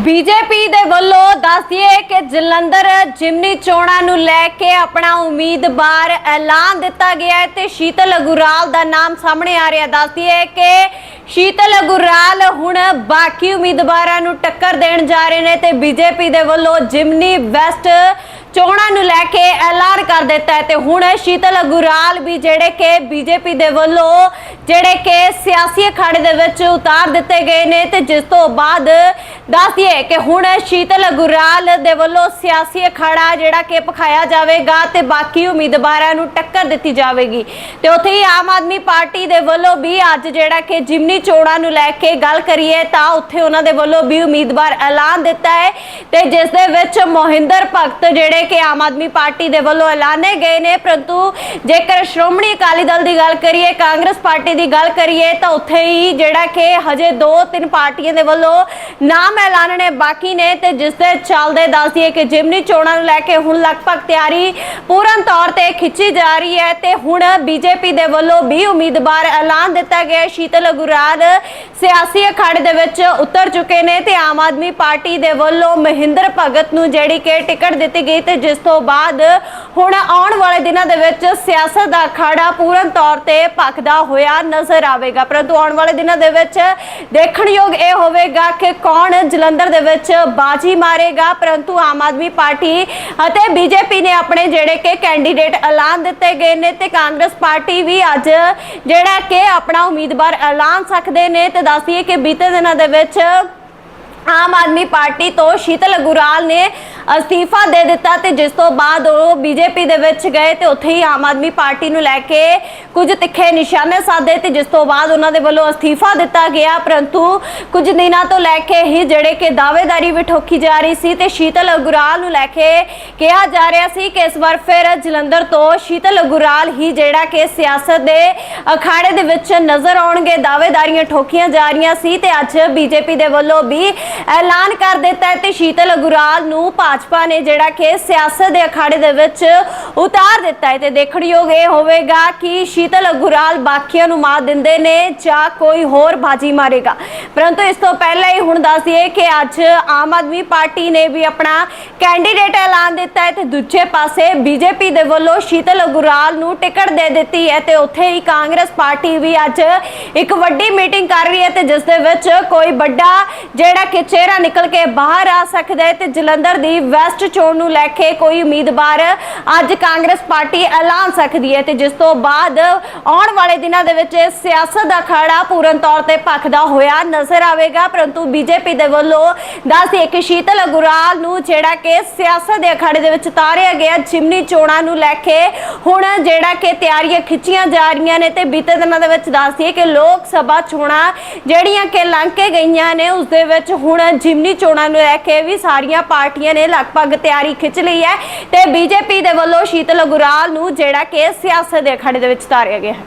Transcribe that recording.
BJP ਦੇ ਵੱਲੋਂ ਦੱਸਦੀਏ ਕਿ ਜਲੰਧਰ ਜਿਮਨੀ ਚੋਣਾਂ ਨੂੰ ਲੈ ਕੇ ਆਪਣਾ ਉਮੀਦਵਾਰ ਐਲਾਨ ਦਿੱਤਾ ਗਿਆ ਹੈ ਤੇ ਸ਼ੀਤਲ ਅਗੁਰਾਲ ਦਾ ਨਾਮ ਸਾਹਮਣੇ ਆ ਰਿਹਾ। ਦੱਸਦੀਏ ਕਿ ਸ਼ੀਤਲ ਅਗੁਰਾਲ ਹੁਣ ਬਾਕੀ ਉਮੀਦਵਾਰਾਂ ਨੂੰ ਟੱਕਰ ਦੇਣ ਜਾ ਰਹੇ ਨੇ ਤੇ ਬੀਜੇਪੀ ਦੇ ਵੱਲੋਂ ਜਿਮਨੀ ਵੈਸਟ ਚੋਣਾਂ ਨੂੰ ਲੈ ਕੇ ਐਲਾਨ ਕਰ ਦਿੱਤਾ ਹੈ ਤੇ ਹੁਣ ਸ਼ੀਤਲ ਅਗੁਰਾਲ ਵੀ ਜਿਹੜੇ ਕਿ ਬੀਜੇਪੀ ਦੇ ਵੱਲੋਂ ਜਿਹੜੇ ਕਿ ਸਿਆਸੀ ਅਖਾੜੇ ਦੇ ਵਿੱਚ ਉਤਾਰ ਦਿੱਤੇ ਗਏ ਨੇ ਤੇ ਜਿਸ ਤੋਂ ਬਾਅਦ ਦੱਸਦੀਏ ਕਿ ਹੁਣ ਸ਼ੀਤਲ ਗੁਰਾਲ ਦੇ ਵੱਲੋਂ ਸਿਆਸੀ ਅਖਾੜਾ ਜਿਹੜਾ ਕਿ ਪਖਾਇਆ ਜਾਵੇਗਾ ਤੇ ਬਾਕੀ ਉਮੀਦਵਾਰਾਂ ਨੂੰ ਟੱਕਰ ਦਿੱਤੀ ਜਾਵੇਗੀ। ਤੇ ਉੱਥੇ ਹੀ ਆਮ ਆਦਮੀ ਪਾਰਟੀ ਦੇ ਵੱਲੋਂ ਵੀ ਅੱਜ ਜਿਹੜਾ ਕਿ ਜਿਮਨੀ ਚੋਣਾਂ ਨੂੰ ਲੈ ਕੇ ਗੱਲ ਕਰੀਏ ਤਾਂ ਉੱਥੇ ਉਹਨਾਂ ਦੇ ਵੱਲੋਂ ਵੀ ਉਮੀਦਵਾਰ ਐਲਾਨ ਦਿੱਤਾ ਹੈ ਤੇ ਜਿਸ ਦੇ ਵਿੱਚ ਮੋਹਿੰਦਰ ਭਗਤ ਜਿਹੜੇ ਕਿ ਆਮ ਆਦਮੀ ਪਾਰਟੀ ਦੇ ਵੱਲੋਂ ਐਲਾਨੇ ਗਏ ਨੇ। ਪਰੰਤੂ ਜੇਕਰ ਸ਼੍ਰੋਮਣੀ ਅਕਾਲੀ ਦਲ ਦੀ ਗੱਲ ਕਰੀਏ, ਕਾਂਗਰਸ ਪਾਰਟੀ ਦੀ ਗੱਲ ਕਰੀਏ ਤਾਂ ਉੱਥੇ ਹੀ ਜਿਹੜਾ ਕਿ ਹਜੇ ਦੋ ਤਿੰਨ ਪਾਰਟੀਆਂ ਦੇ ਵੱਲੋਂ ਨਾਮ ਐਲਾਨਣੇ ਬਾਕੀ ਨੇ ਤੇ ਜਿਸ ਦੇ ਚੱਲਦੇ ਦੱਸਦੀਏ ਕਿ ਜਿਮਨੀ ਚੋਣਾਂ ਨੂੰ ਲੈ ਕੇ ਹੁਣ ਲਗਭਗ ਤਿਆਰੀ ਪੂਰਨ ਤੌਰ ਤੇ ਖਿੱਚੀ ਜਾ ਰਹੀ ਹੈ ਤੇ ਹੁਣ ਬੀਜੇਪੀ ਦੇ ਵੱਲੋਂ ਵੀ ਉਮੀਦਵਾਰ ਐਲਾਨ ਦਿੱਤਾ ਗਿਆ। ਸ਼ੀਤਲ ਗੁਰਾਲ ਸਿਆਸੀ ਅਖਾੜੇ ਦੇ ਵਿੱਚ ਉਤਰ ਚੁੱਕੇ ਨੇ ਤੇ ਆਮ ਆਦਮੀ ਪਾਰਟੀ ਦੇ ਵੱਲੋਂ ਮਹਿੰਦਰ ਭਗਤ ਨੂੰ ਜਿਹੜੀ ਕਿ ਟਿਕਟ ਦਿੱਤੀ ਗਈ ਤੇ ਜਿਸ ਤੋਂ ਬਾਅਦ ਹੁਣ ਆਉਣ ਵਾਲੇ ਦਿਨਾਂ ਦੇ ਵਿੱਚ ਸਿਆਸਤ ਦਾ ਅਖਾੜਾ ਪੂਰਨ ਤੌਰ ਤੇ ਭਖਦਾ ਹੋਇਆ ਨਜ਼ਰ ਆਵੇਗਾ। ਪਰੰਤੂ ਆਉਣ ਵਾਲੇ ਦਿਨਾਂ ਦੇ ਵਿੱਚ ਦੇਖਣਯੋਗ ਇਹ ਹੋਵੇਗਾ ਕਿ ਕੌਣ ਜਲੰਧਰ ਦੇ ਵਿੱਚ ਬਾਜੀ ਮਾਰੇਗਾ। ਪਰੰਤੂ ਆਮ ਆਦਮੀ ਪਾਰਟੀ ਅਤੇ ਬੀਜੇਪੀ ਨੇ ਆਪਣੇ ਜਿਹੜੇ ਕਿ ਕੈਂਡੀਡੇਟ ਐਲਾਨ ਦਿੱਤੇ ਗਏ ਨੇ ਤੇ ਕਾਂਗਰਸ ਪਾਰਟੀ ਵੀ ਅੱਜ ਜਿਹੜਾ ਕਿ ਆਪਣਾ ਉਮੀਦਵਾਰ ਐਲਾਨ ਸਕਦੇ ਨੇ ਤੇ ਦੱਸਦੀਏ ਕਿ ਬੀਤੇ ਦਿਨਾਂ ਦੇ ਵਿੱਚ ਆਮ ਆਦਮੀ ਪਾਰਟੀ ਤੋਂ ਸ਼ੀਤਲ ਗੁਰਾਲ ਨੇ ਅਸਤੀਫਾ ਦੇ ਦਿੱਤਾ ਤੇ ਜਿਸ ਤੋਂ ਬਾਅਦ ਉਹ ਬੀਜੇਪੀ ਦੇ ਵਿੱਚ ਗਏ ਤੇ ਉੱਥੇ ਹੀ ਆਮ ਆਦਮੀ ਪਾਰਟੀ ਨੂੰ ਲੈ ਕੇ ਕੁਝ ਤਿੱਖੇ ਨਿਸ਼ਾਨੇ ਸਾਧੇ ਤੇ ਜਿਸ ਤੋਂ ਬਾਅਦ ਉਹਨਾਂ ਦੇ ਵੱਲੋਂ ਅਸਤੀਫਾ ਦਿੱਤਾ ਗਿਆ। ਪਰੰਤੂ ਕੁਝ ਦਿਨਾਂ ਤੋਂ ਲੈ ਕੇ ਹੀ ਜਿਹੜੇ ਕਿ ਦਾਅਵੇਦਾਰੀ ਵੀ ਜਾ ਰਹੀ ਸੀ ਤੇ ਸ਼ੀਤਲ ਗੁਰਾਲ ਨੂੰ ਲੈ ਕੇ ਕਿਹਾ ਜਾ ਰਿਹਾ ਸੀ ਕਿ ਇਸ ਵਾਰ ਫਿਰ ਜਲੰਧਰ ਤੋਂ ਸ਼ੀਤਲ ਅਗੁਰਾਲ ਹੀ ਜਿਹੜਾ ਕਿ ਸਿਆਸਤ ਦੇ ਅਖਾੜੇ ਦੇ ਵਿੱਚ ਨਜ਼ਰ ਆਉਣਗੇ। ਦਾਅਵੇਦਾਰੀਆਂ ਠੋਕੀਆਂ ਜਾ ਰਹੀਆਂ ਸੀ ਤੇ ਅੱਜ ਬੀਜੇਪੀ ਦੇ ਵੱਲੋਂ ਵੀ ਐਲਾਨ ਕਰ ਦਿੱਤਾ ਤੇ ਸ਼ੀਤਲ ਅਗੁਰਾਲ ਨੂੰ ਭਾਜਪਾ ਨੇ ਜਿਹੜਾ ਕਿ ਸਿਆਸਤ ਦੇ ਅਖਾੜੇ ਦੇ ਵਿੱਚ ਉਤਾਰ ਦਿੱਤਾ ਹੈ ਤੇ ਦੇਖਣਯੋਗ ਇਹ ਹੋਵੇਗਾ ਕਿ ਸ਼ੀਤਲ ਅਗੁਰਾਲ ਬਾਕੀਆਂ ਨੂੰ ਮਾਤ ਦਿੰਦੇ ਨੇ ਜਾਂ ਕੋਈ ਹੋਰ ਬਾਜੀ ਮਾਰੇਗਾ। ਪਰੰਤੂ ਇਸ ਤੋਂ ਪਹਿਲਾਂ ਹੀ ਹੁਣ ਦੱਸ ਦਈਏ ਕਿ ਅੱਜ ਆਮ ਆਦਮੀ ਪਾਰਟੀ ਨੇ ਵੀ ਆਪਣਾ ਕੈਂਡੀਡੇਟ ਐਲਾਨ ਦਿੱਤਾ ਹੈ ਤੇ ਦੂਜੇ ਪਾਸੇ ਬੀਜੇਪੀ ਦੇ ਵੱਲੋਂ ਸ਼ੀਤਲ ਅਗੁਰਾਲ ਨੂੰ ਟਿਕਟ ਦੇ ਦਿੱਤੀ ਹੈ ਤੇ ਉੱਥੇ ਹੀ ਕਾਂਗਰਸ ਪਾਰਟੀ ਵੀ ਅੱਜ ਇੱਕ ਵੱਡੀ ਮੀਟਿੰਗ ਕਰ ਰਹੀ ਹੈ ਤੇ ਜਿਸ ਦੇ ਵਿੱਚ ਕੋਈ ਵੱਡਾ ਜਿਹੜਾ ਕਿ ਚਿਹਰਾ ਨਿਕਲ ਕੇ ਬਾਹਰ ਆ ਸਕਦਾ ਹੈ ਤੇ ਜਲੰਧਰ ਦੀ ਵੈਸਟ ਚੋਣ ਨੂੰ ਲੈ ਕੇ ਕੋਈ ਉਮੀਦਵਾਰ ਅੱਜ ਕਾਂਗਰਸ ਪਾਰਟੀ ਐਲਾਨ ਸਕਦੀ ਹੈ ਤੇ ਜਿਸ ਤੋਂ ਬਾਅਦ ਆਉਣ ਵਾਲੇ ਦਿਨਾਂ ਦੇ ਵਿੱਚ ਸਿਆਸਤ ਦਾ ਖੜਾ ਪੂਰਨ ਤੌਰ ਤੇ ਭਖਦਾ ਹੋਇਆ ਨਜ਼ਰ ਆਵੇਗਾ, ਪਰੰਤੂ ਬੀਜੇਪੀ ਦੇ ਵੱਲੋਂ ਦੱਸ ਇੱਕ ਸ਼ੀਤਲ ਅਗੁਰਾਲ ਨੂੰ ਜਿਹੜਾ ਕਿ ਸਿਆਸਤ ਦੇ ਅਖਾੜੇ ਦੇ ਵਿੱਚ ਤਾਰਿਆ ਗਿਆ, ਜਿਮਨੀ ਚੋਣਾਂ ਨੂੰ ਲੈ ਕੇ ਹੁਣ ਜਿਹੜਾ ਕਿ ਤਿਆਰੀਆਂ ਖਿੱਚੀਆਂ ਜਾ ਰਹੀਆਂ ਨੇ ਤੇ ਬੀਤੇ ਦਿਨਾਂ ਦੇ ਵਿੱਚ ਦੱਸਦੀ ਕਿ ਲੋਕ ਸਭਾ ਚੋਣਾਂ ਜਿਹੜੀਆਂ ਕਿ ਲੰਘ ਕੇ ਗਈਆਂ ਨੇ, ਉਸ ਦੇ ਵਿੱਚ ਹੁਣ ਜਿਮਨੀ ਚੋਣਾਂ ਨੂੰ ਲੈ ਕੇ ਵੀ ਸਾਰੀਆਂ ਪਾਰਟੀਆਂ ਨੇ ਲਗਭਗ ਤਿਆਰੀ ਖਿੱਚ ਲਈ ਹੈ ਤੇ ਬੀਜੇਪੀ ਦੇ ਵੱਲੋਂ ਸ਼ੀਤਲ ਅਗੁਰਾਲ ਨੂੰ ਜਿਹੜਾ ਕਿ ਸਿਆਸਤ ਦੇ ਅਖਾੜੇ ਦੇ ਵਿੱਚ ਤਾਰਿਆ ਗਿਆ ਹੈ।